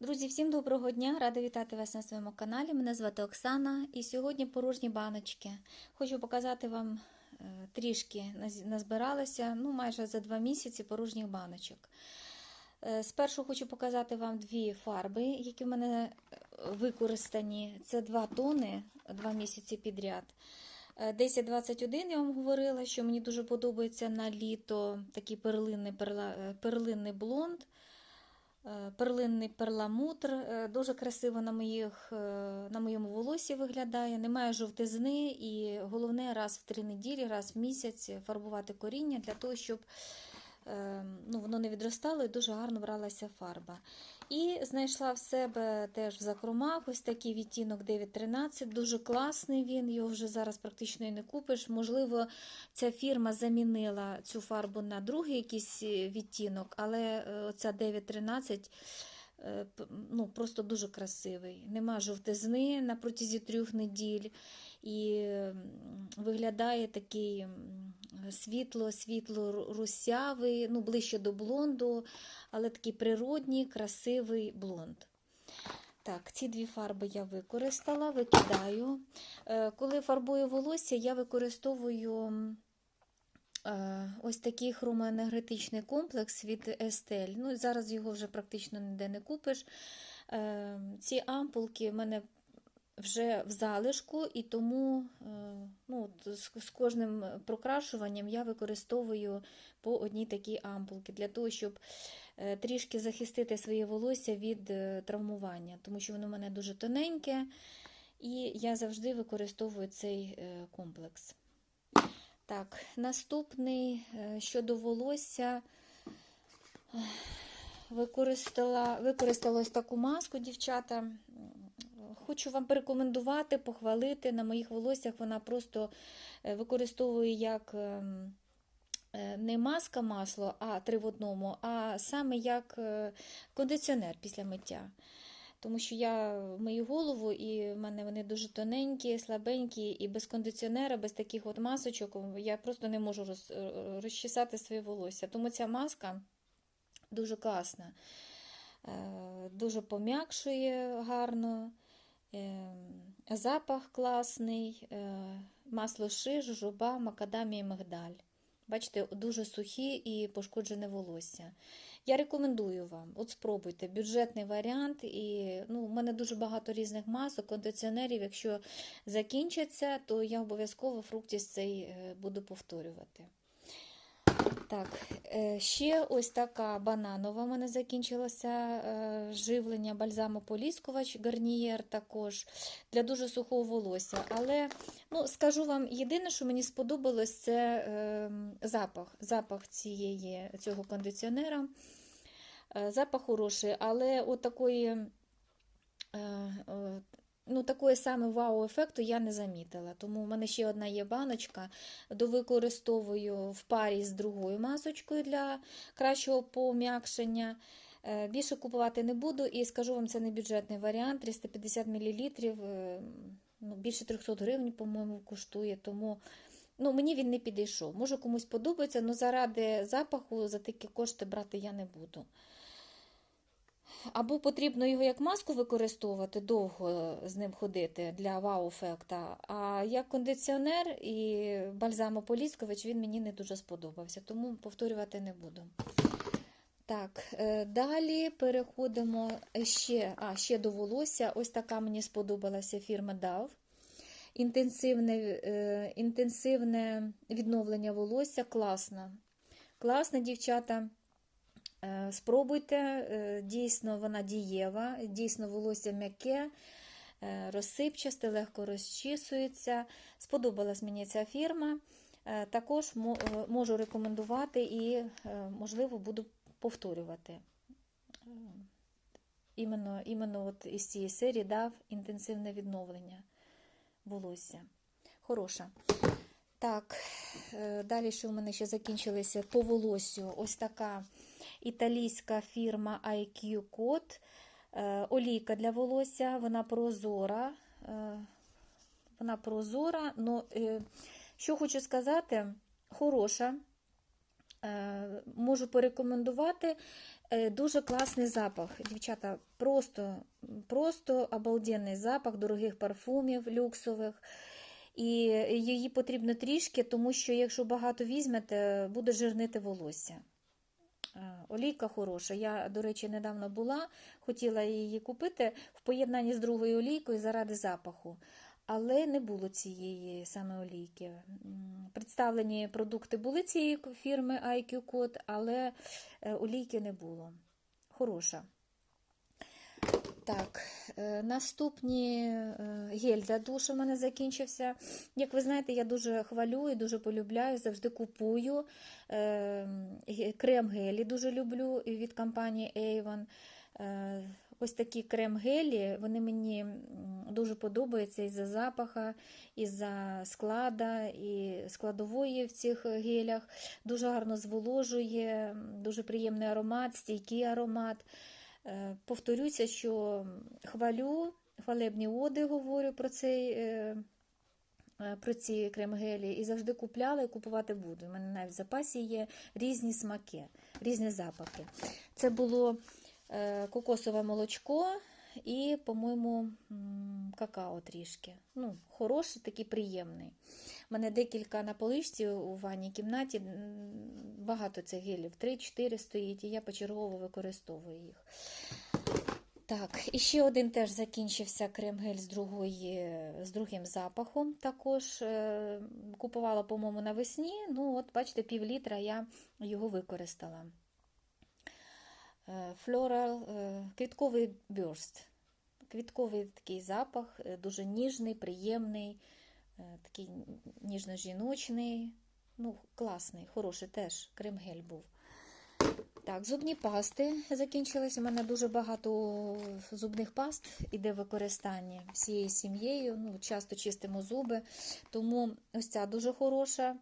Друзі, всім доброго дня! Рада вітати вас на своєму каналі. Мене звати Оксана і сьогодні порожні баночки. Хочу показати вам е, трішки наз- назбиралося, ну майже за два місяці порожніх баночок. Е, Спершу хочу показати вам дві фарби, які в мене е, використані. Це два тони, два місяці підряд. Е, 1021 я вам говорила, що мені дуже подобається на літо такий перлинний, перла, перлинний блонд. Е, Перлинний перламутр е, дуже красиво на, моїх, е, на моєму волосі виглядає. Немає жовтизни, і головне раз в три неділі, раз в місяць фарбувати коріння для того, щоб ну, воно не відростало і дуже гарно бралася фарба. І знайшла в себе теж в закромах ось такий відтінок 913. Дуже класний він, його вже зараз практично і не купиш. Можливо, ця фірма замінила цю фарбу на другий якийсь е, відтінок, але е, оця 913 е, п- ну, просто дуже красивий. Нема жовтизни на протязі трьох неділь. І виглядає такий світло, світло русявий, ну, ближче до блонду, але такий природній, красивий блонд. Так, ці дві фарби я використала, викидаю. Е, Коли фарбую волосся, я використовую е, ось такий хромоенергетичний комплекс від Estelle. Ну, зараз його вже практично ніде не купиш. Е, Ці ампулки в мене вже в залишку, і тому е, ну, з, кожним прокрашуванням я використовую по одній такій ампулці для того, щоб е, трішки захистити своє волосся від травмування, тому що воно в мене дуже тоненьке, і я завжди використовую цей комплекс. Так, наступний е, щодо волосся. Використала, використала таку маску, дівчата. Хочу вам порекомендувати, похвалити. На моїх волоссях вона просто е, використовує як ем, е, не маска масло, а три в одному, а саме як кондиціонер після миття. Тому що я мию голову, і в мене вони дуже тоненькі, слабенькі, і без кондиціонера, без таких от масочок я просто не можу роз, е, розчесати своє волосся. Тому ця маска дуже класна, Е, дуже пом'якшує гарно. Е, Запах класний, е, масло ши, жожоба, макадамія мигдаль. Бачите, дуже сухі і пошкоджене волосся. Я рекомендую вам, от спробуйте, бюджетний варіант. І, ну, У мене дуже багато різних масок, кондиціонерів. Якщо закінчаться, то я обов'язково фруктіс цей е, буду повторювати. Так, е, ще ось така бананова. У мене закінчилося е, живлення бальзамополіскувач, гарнієр також для дуже сухого волосся. Але ну, скажу вам, єдине, що мені сподобалось, це е, запах. Запах цієї, цього кондиціонера. Е, Запах хороший, але от такої, ну, такої саме вау-ефекту я не замітила. Тому в мене ще одна є баночка, довикористовую в парі з другою масочкою для кращого пом'якшення. Е, Більше купувати не буду і скажу вам, це не бюджетний варіант, 350 мл, ну, більше 300 гривень, по-моєму, коштує, тому ну, мені він не підійшов. Може комусь подобається, але заради запаху за такі кошти брати я не буду. Або потрібно його як маску використовувати, довго з ним ходити для вау-ефекта. А як кондиціонер і бальзамополіскувач він мені не дуже сподобався, тому повторювати не буду. Так, е, далі переходимо ще, а, ще до волосся. Ось така мені сподобалася фірма DAV. Інтенсивне, е, інтенсивне відновлення волосся класна. Класна, дівчата. Е, Спробуйте, е, дійсно вона дієва, дійсно волосся м'яке, е, розсипчасте, легко розчісується. Сподобалась мені ця фірма. Також можу рекомендувати і, можливо, буду повторювати. Іменно, іменно от із цієї серії дав інтенсивне відновлення волосся. Хороша. Так, далі, що в мене ще закінчилися по волоссю, ось така італійська фірма IQ Code. Е, Олійка для волосся, вона прозора. е, Вона прозора, но е, що хочу сказати, хороша. Е, Можу порекомендувати. Дуже класний запах, дівчата. Просто, просто обалденний запах дорогих парфумів люксових. І її потрібно трішки, тому що якщо багато візьмете, буде жирнити волосся. Е, Олійка хороша. Я, до речі, недавно була, хотіла її купити в поєднанні з другою олійкою заради запаху. Але не було цієї саме олійки. Представлені продукти були цієї фірми IQ Code, але е, олійки не було. Хороша. Так, е, наступні е, гель для душу в мене закінчився. Як ви знаєте, я дуже хвалю і дуже полюбляю, завжди купую е, крем-гелі, дуже люблю від компанії Avon. Ось такі крем-гелі, вони мені дуже подобаються із-за запаха, із-за склада і складової в цих гелях. Дуже гарно зволожує, дуже приємний аромат, стійкий аромат. Е, Повторюся, що хвалю, хвалебні оди говорю про цей. е, е, Про ці крем-гелі і завжди купляла і купувати буду. У мене навіть в запасі є різні смаки, різні запахи. Це було кокосове молочко і, по-моєму, какао трішки. Ну, хороший, такий приємний. У мене декілька на поличці у ванній кімнаті, багато цих гелів, 3-4 стоїть, і я почергово використовую їх. Так, і ще один теж закінчився крем-гель з, другої, з другим запахом. Також е, купувала, по-моєму, навесні. Ну, от, бачите, пів літра я його використала. Е, Floral, е, квітковий бюрст. Квітковий такий запах, е, дуже ніжний, приємний, такий ніжно-жіночний. Ну, класний, хороший теж крем-гель був. Так, зубні пасти закінчились. У мене дуже багато зубних паст іде в використанні всією сім'єю. Ну, часто чистимо зуби. Тому ось ця дуже хороша.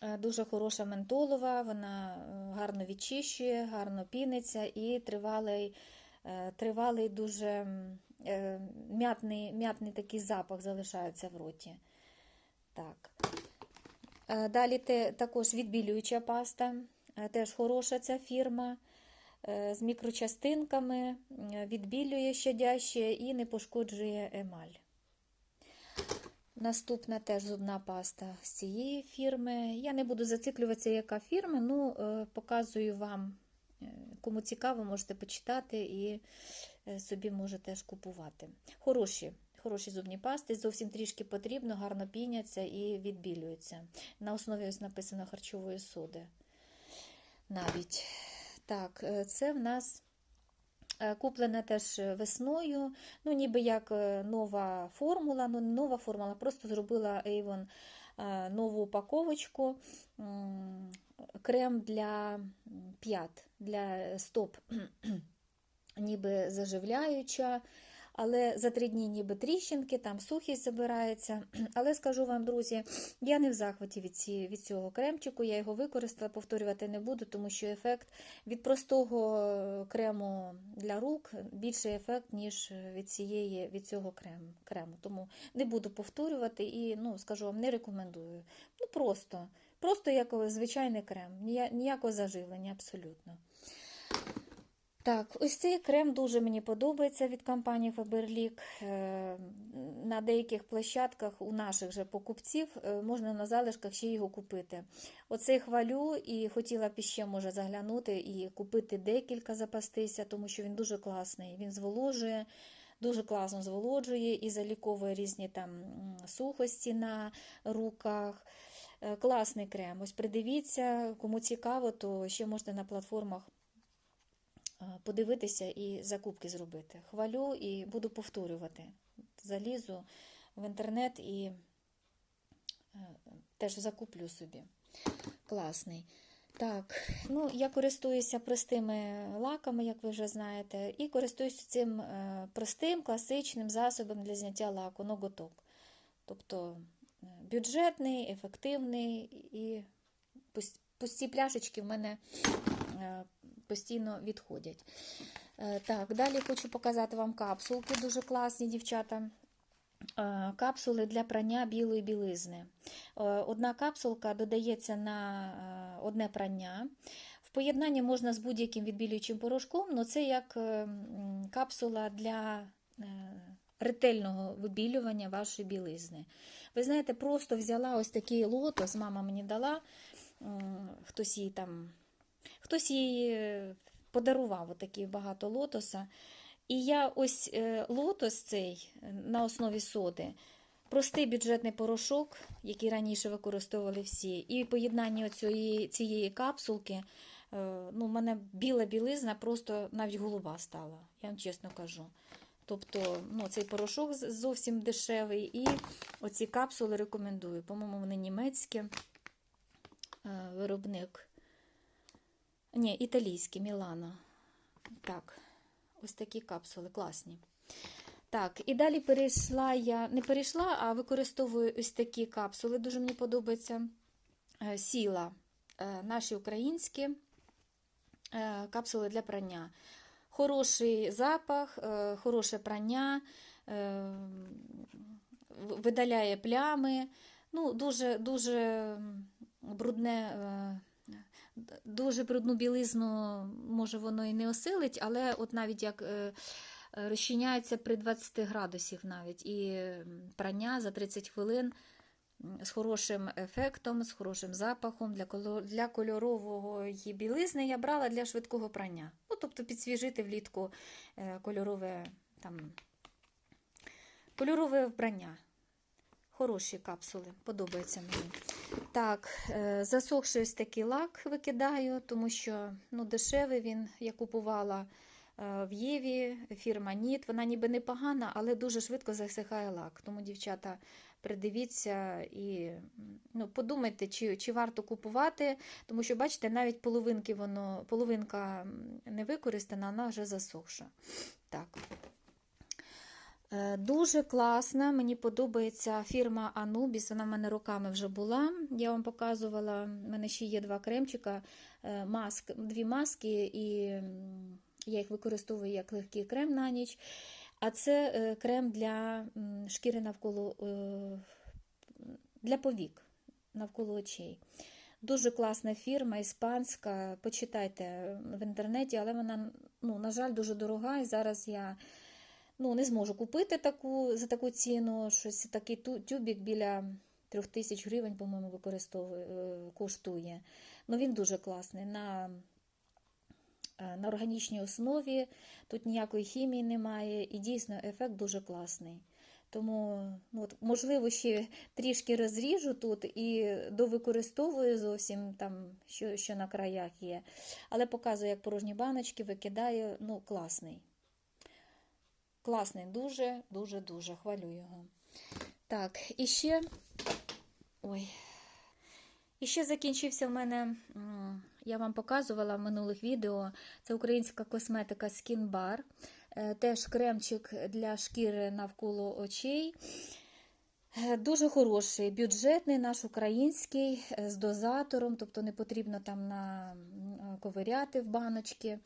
Е, Дуже хороша ментолова, вона е, гарно відчищує, гарно піниться і тривалий, е, тривалий дуже м'ятний, м'ятний такий запах залишається в роті. Так. Далі також відбілююча паста, теж хороша ця фірма з мікрочастинками, відбілює щадяще і не пошкоджує емаль. Наступна теж зубна паста з цієї фірми. Я не буду зациклюватися, яка фірма, ну е, показую вам, е, кому цікаво, можете почитати і е, собі можете теж купувати. Хороші. Хороші зубні пасти, зовсім трішки потрібно, гарно піняться і відбілюються. На основі ось написано харчової соди. Навіть. Так, це в нас е, куплене теж весною. Ну, ніби як е, нова формула, ну не нова формула, просто зробила Avon е, нову упаковочку. Крем для п'ят, для стоп, ніби заживляюча. Але за три дні ніби тріщинки, там сухість забирається. Але скажу вам, друзі, я не в захваті від, ці, від цього кремчику, я його використала, повторювати не буду, тому що ефект від простого крему для рук більший ефект, ніж від, цієї, від цього крему. крему. Тому не буду повторювати і ну, скажу вам, не рекомендую. Ну просто, просто як звичайний крем, ніякого заживлення абсолютно. Так, ось цей крем дуже мені подобається від компанії Faberlic. Е, На деяких площадках у наших же покупців е, можна на залишках ще його купити. Оцей хвалю і хотіла б іще може заглянути і купити декілька запастися, тому що він дуже класний. Він зволожує, дуже класно зволоджує і заліковує різні там сухості на руках. Е, Класний крем. Ось придивіться, кому цікаво, то ще можете на платформах подивитися і закупки зробити. Хвалю і буду повторювати. Залізу в інтернет і е, теж закуплю собі. Класний. Так, ну я користуюся простими лаками, як ви вже знаєте, і користуюся цим е, простим класичним засобом для зняття лаку ноготок. Тобто е, бюджетний, ефективний і пус- пусті пляшечки в мене е, постійно відходять. Е, Так, далі хочу показати вам капсулки, дуже класні, дівчата. Е, Капсули для прання білої білизни. Е, Одна капсулка додається на одне прання. В поєднанні можна з будь-яким відбілюючим порошком, але це як капсула для ретельного вибілювання вашої білизни. Ви знаєте, просто взяла ось такий лотос, мама мені дала, хтось їй там, хтось їй е, подарував отакий багато лотоса. І я ось е, лотос цей е, на основі соди, простий бюджетний порошок, який раніше використовували всі, і поєднання оцієї, цієї капсулки, ну, в мене біла білизна просто навіть голуба стала, я вам чесно кажу. Тобто ну, цей порошок зовсім дешевий, і оці капсули рекомендую. По-моєму, вони німецькі виробник. Ні, італійський, Мілано. Так, ось такі капсули класні. Так, і далі перейшла я, не перейшла, а використовую ось такі капсули, дуже мені подобається. Е, Сіла, е, наші українські е, капсули для прання. Хороший запах, хороше прання, видаляє плями. Ну, дуже, дуже брудне, дуже брудну білизну, може, воно і не осилить, але от навіть як е, е, розчиняється при 20 градусів навіть, і прання за 30 хвилин з хорошим ефектом, з хорошим запахом для, кольорової білизни я брала для швидкого прання. Ну, тобто підсвіжити влітку е, кольорове, там, кольорове вбрання. Хороші капсули, подобаються мені. Так, е, засохший ось такий лак викидаю, тому що ну, дешевий він, я купувала е, в Єві, фірма Ніт. Вона ніби непогана, але дуже швидко засихає лак. Тому, дівчата, придивіться і ну, подумайте, чи, чи варто купувати, тому що, бачите, навіть половинки воно, половинка не використана, вона вже засохша. Так. Е, Дуже класна, мені подобається фірма Anubis, вона в мене роками вже була. Я вам показувала, в мене ще є два кремчика, е, маск, дві маски, і я їх використовую як легкий крем на ніч. А це е, крем для шкіри навколо для повік навколо очей. Дуже класна фірма, іспанська. Почитайте в інтернеті, але вона, ну, на жаль, дуже дорога. І зараз я ну, не зможу купити таку, за таку ціну. Щось такий тюбік біля трьох тисяч гривень, по-моєму, використовує, е, коштує. Ну, він дуже класний. На, е, на органічній основі, тут ніякої хімії немає, і дійсно ефект дуже класний. Тому, ну, от, можливо, ще трішки розріжу тут і довикористовую зовсім там, що, що на краях є. Але показую, як порожні баночки викидаю. Ну, класний. Класний, дуже, дуже, дуже хвалю його. Так, і ще. Ой. І ще закінчився в мене, я вам показувала в минулих відео. Це українська косметика Skin Bar. Е, Теж кремчик для шкіри навколо очей. Е, Дуже хороший, бюджетний, наш український, е, з дозатором, тобто не потрібно там на, ковиряти в баночки,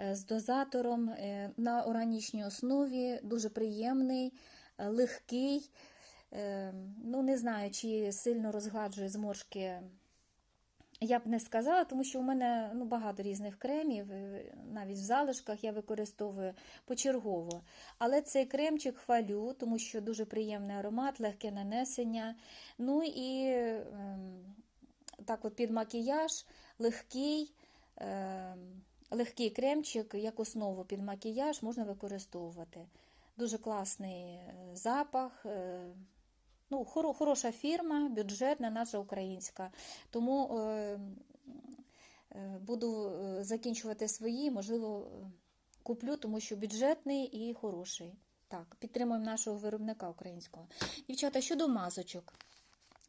е, з дозатором е, на органічній основі, дуже приємний, е, легкий. Ну, не знаю, чи сильно розгладжує зморшки. Я б не сказала, тому що у мене ну, багато різних кремів, навіть в залишках я використовую почергово. Але цей кремчик хвалю, тому що дуже приємний аромат, легке нанесення. Ну і ем, так от під макіяж легкий, легкий кремчик, як основу під макіяж можна використовувати. Дуже класний е, запах. е, Ну, хороша фірма, бюджетна, наша українська. Тому е, е, буду е, закінчувати свої, можливо, е, куплю, тому що бюджетний і хороший. Так, підтримуємо нашого виробника українського. Дівчата, щодо масочок.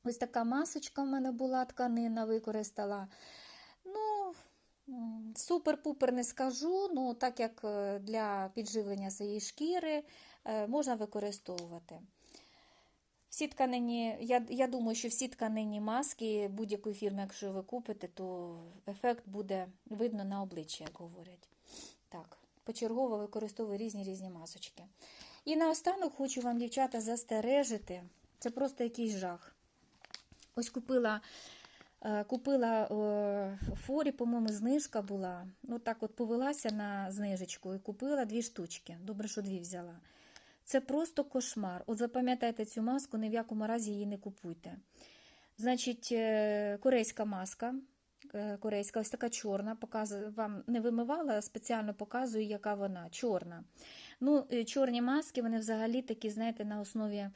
Ось така масочка в мене була, тканина використала. Супер-пупер не скажу, ну так як е, для підживлення своєї шкіри е, можна використовувати. Всі тканині, я, я думаю, що всі тканині маски будь-якої фірми, якщо ви купите, то ефект буде видно на обличчі, як говорять. Так, почергово використовую різні різні масочки. І наостанок хочу вам, дівчата, застережити. Це просто якийсь жах. Ось купила Купила е, форі, по-моєму, знижка була. Ну так от повелася на знижечку і купила дві штучки. Добре, що дві взяла. Це просто кошмар. От запам'ятайте цю маску, ні в якому разі її не купуйте. Значить, е, корейська маска. е, Корейська, ось така чорна, показую, вам не вимивала, спеціально показую, яка вона. Чорна. Ну, е, чорні маски, вони взагалі такі, знаєте, на основі е,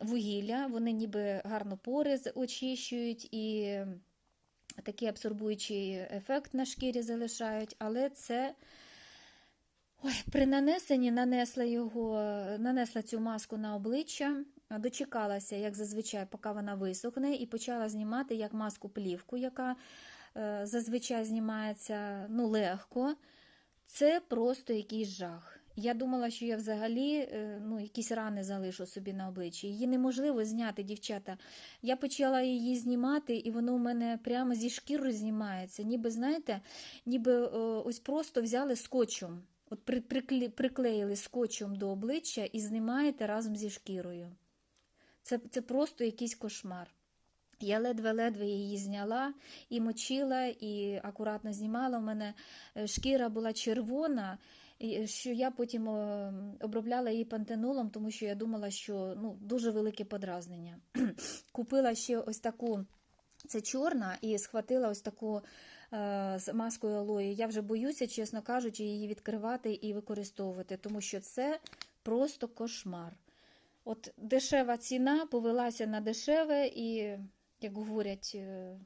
вугілля, вони ніби гарно пори очищують і такий абсорбуючий ефект на шкірі залишають, але це ой, при нанесенні нанесла його, нанесла цю маску на обличчя, дочекалася, як зазвичай, поки вона висохне, і почала знімати як маску плівку, яка е, зазвичай знімається ну, легко. Це просто якийсь жах. Я думала, що я взагалі е, ну, якісь рани залишу собі на обличчі. Її неможливо зняти, дівчата. Я почала її знімати, і воно у мене прямо зі шкірою знімається. Ніби, знаєте, ніби е, ось просто взяли скотчем, от при, прикле- приклеїли скотчем до обличчя і знімаєте разом зі шкірою. Це, це просто якийсь кошмар. Я ледве-ледве її зняла і мочила, і акуратно знімала. У мене е, шкіра була червона, що я потім е, обробляла її пантенолом, тому що я думала, що ну, дуже велике подразнення. Купила ще ось таку, це чорна, і схватила ось таку е, з маскою алої. Я вже боюся, чесно кажучи, її відкривати і використовувати, тому що це просто кошмар. От дешева ціна повелася на дешеве і, як говорять, е,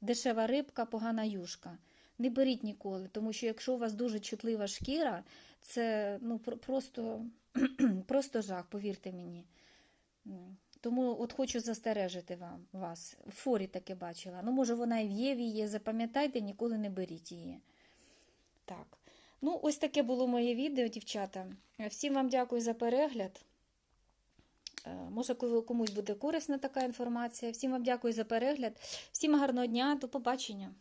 дешева рибка, погана юшка. Не беріть ніколи, тому що якщо у вас дуже чутлива шкіра, це ну, просто, просто жах, повірте мені. Ну, Тому от хочу застережити вам, вас. В форі таке бачила. Ну, може, вона і в Єві є, запам'ятайте, ніколи не беріть її. Так. Ну, ось таке було моє відео, дівчата. Всім вам дякую за перегляд. Е, Може, комусь буде корисна така інформація. Всім вам дякую за перегляд. Всім гарного дня, до побачення.